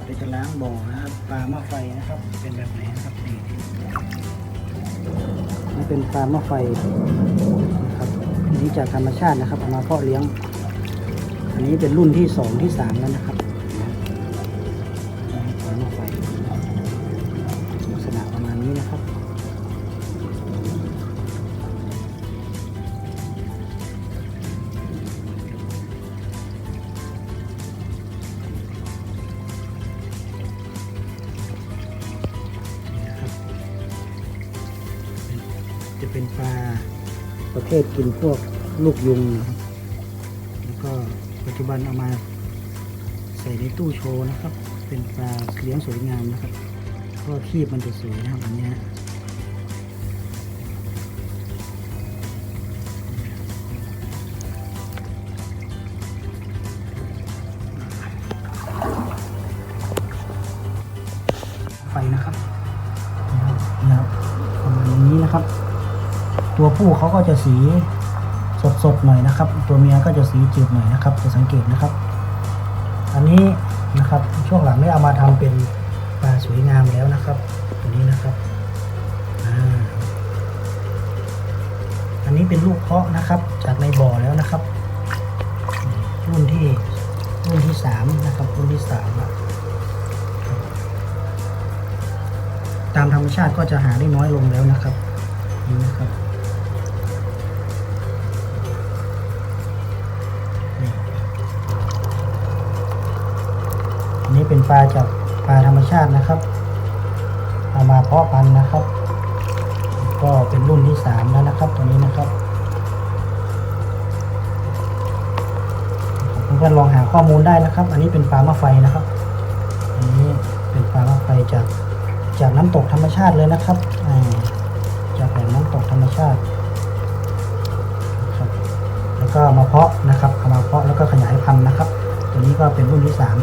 นะับจะล้างบ่อนะครับปลาหม้อไฟนะครับ เป็นแบบไหนนะครับนี่นี่เป็นปลาหม้อไฟครับนี่จากธรรมชาตินะครับเอามาเพาะเลี้ยง อันนี้เป็นรุ่นที่สองที่สามแล้วนะครับ เป็นปลาประเภทกินพวกลูกยุงนะครับแล้วก็ปัจจุบันเอามาใส่ในตู้โชว์นะครับ เป็นปลาเลี้ยงสวยงามนะครับเพราะว่าคีบมันจะสวยนะครับอันเนี้ยไฟนะครับ ตัวผู้เขาก็จะสีสดๆหน่อยนะครับ ตัวเมียก็จะสีจืดหน่อยนะครับ จะสังเกตนะครับ อันนี้นะครับช่วงหลังได้เอามาทำเป็นปลาสวยงามแล้วนะครับ ตัวนี้นะครับอ่าอันนี้เป็นลูกเพาะนะครับ จากในบ่อแล้วนะครับ รุ่นที่รุ่นที่สามนะครับรุ่นที่สามอะตามธรรมชาติก็จะหาได้น้อยลงแล้วนะครับนี่นะครับ อันนี้เป็นปลาจากปลาธรรมชาตินะครับ เอามาเพาะพันธุ์นะครับ ก็เป็นรุ่นที่สามแล้วนะครับตัวนี้นะครับเพื่อนๆลองหาข้อมูลได้นะครับ อันนี้เป็นปลามะไฟนะครับ อันนี้เป็นปลามะไฟจากจากน้ำตกธรรมชาติเลยนะครับจากแหล่งน้ำตกธรรมชาติครับแล้วก็มาเพาะนะครับเอามาเพาะแล้วก็ขยายพันธุ์นะครับ ตัวนี้ก็เป็นรุ่นที่สาม